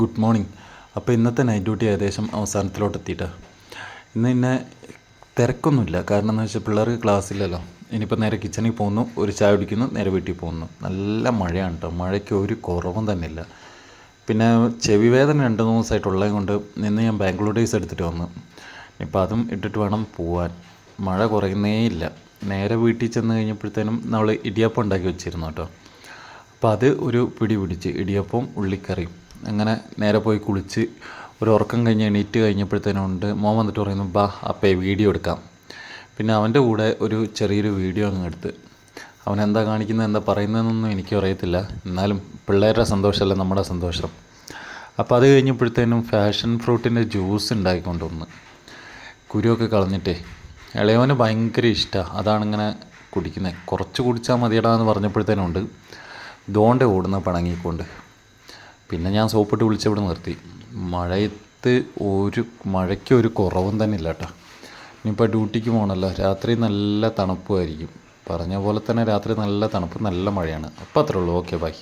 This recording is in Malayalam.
Good morning. അപ്പോൾ ഇന്നത്തെ നൈറ്റ് ഡ്യൂട്ടി ഏകദേശം അവസാനത്തിലോട്ട് എത്തിയിട്ടാ ഇന്ന് ഇന്നെ തിരക്കൊന്നുമില്ല. കാരണം എന്ന് വെച്ചാൽ പിള്ളേർ ക്ലാസ്സില്ലല്ലോ. ഇനിയിപ്പോൾ നേരെ കിച്ചണിൽ പോകുന്നു ഒരു ചായ കുടിക്കുന്നു നേരെ വീട്ടിൽ പോകുന്നു. നല്ല മഴയാണ് കേട്ടോ മഴയ്ക്ക് ഒരു കുറവും തന്നെ ഇല്ല പിന്നെ ചെവി വേദന രണ്ട് മൂന്ന് ദിവസമായിട്ടുള്ളത് കൊണ്ട് ഇന്ന് ഞാൻ ബാംഗ്ലൂർ ഡേയ്സ് എടുത്തിട്ട് വന്നു. ഇപ്പോൾ അതും ഇട്ടിട്ട് വേണം പോവാൻ. മഴ കുറയുന്നേ ഇല്ല. നേരെ വീട്ടിൽ ചെന്ന് കഴിഞ്ഞപ്പോഴത്തേനും നമ്മൾ ഇടിയപ്പം ഉണ്ടാക്കി വെച്ചിരുന്നു കേട്ടോ അപ്പോൾ അത് ഒരു പിടി പിടിച്ച് ഇടിയപ്പം ഉള്ളിക്കറിയും. അങ്ങനെ നേരെ പോയി കുളിച്ച് ഒരു ഉറക്കം കഴിഞ്ഞ് എണീറ്റ് കഴിഞ്ഞപ്പോഴത്തേനും ഉണ്ട്. മോൻ വന്നിട്ട് പറയുന്നു ബാ അപ്പേ വീഡിയോ എടുക്കാം. പിന്നെ അവന്റെ കൂടെ ഒരു ചെറിയൊരു വീഡിയോ അങ്ങ് എടുത്ത്. അവൻ എന്താ കാണിക്കുന്നത് എന്താ പറയുന്നതെന്നൊന്നും എനിക്കും അറിയത്തില്ല. എന്നാലും പിള്ളേരുടെ സന്തോഷമല്ല നമ്മുടെ സന്തോഷം. അപ്പോൾ അത് കഴിഞ്ഞപ്പോഴത്തേനും ഫാഷൻ ഫ്രൂട്ടിന്റെ ജ്യൂസ് ഉണ്ടാക്കിക്കൊണ്ട് വന്ന് കുരുവൊക്കെ കളഞ്ഞിട്ടേ ഇളയവന് ഭയങ്കര ഇഷ്ടമാണ് അതാണിങ്ങനെ കുടിക്കുന്നത് കുറച്ച് കുടിച്ചാൽ മതിയടാ എന്ന് പറഞ്ഞപ്പോഴത്തേനും ഉണ്ട്. ദോണ്ട ഓടുന്ന പണങ്ങിക്കൊണ്ട് പിന്നെ ഞാൻ സോപ്പിട്ട് വിളിച്ചവിടെ നിർത്തി. മഴയത്ത് ഒരു മഴയ്ക്ക് ഒരു കുറവും തന്നെ ഇല്ല കേട്ടോ ഇനിയിപ്പോൾ ഡ്യൂട്ടിക്ക് പോകണമല്ലോ രാത്രി നല്ല തണുപ്പുമായിരിക്കും. പറഞ്ഞ പോലെ തന്നെ രാത്രി നല്ല തണുപ്പ് നല്ല മഴയാണ്. അപ്പോൾ അത്രേ ഉള്ളൂ. Okay bye.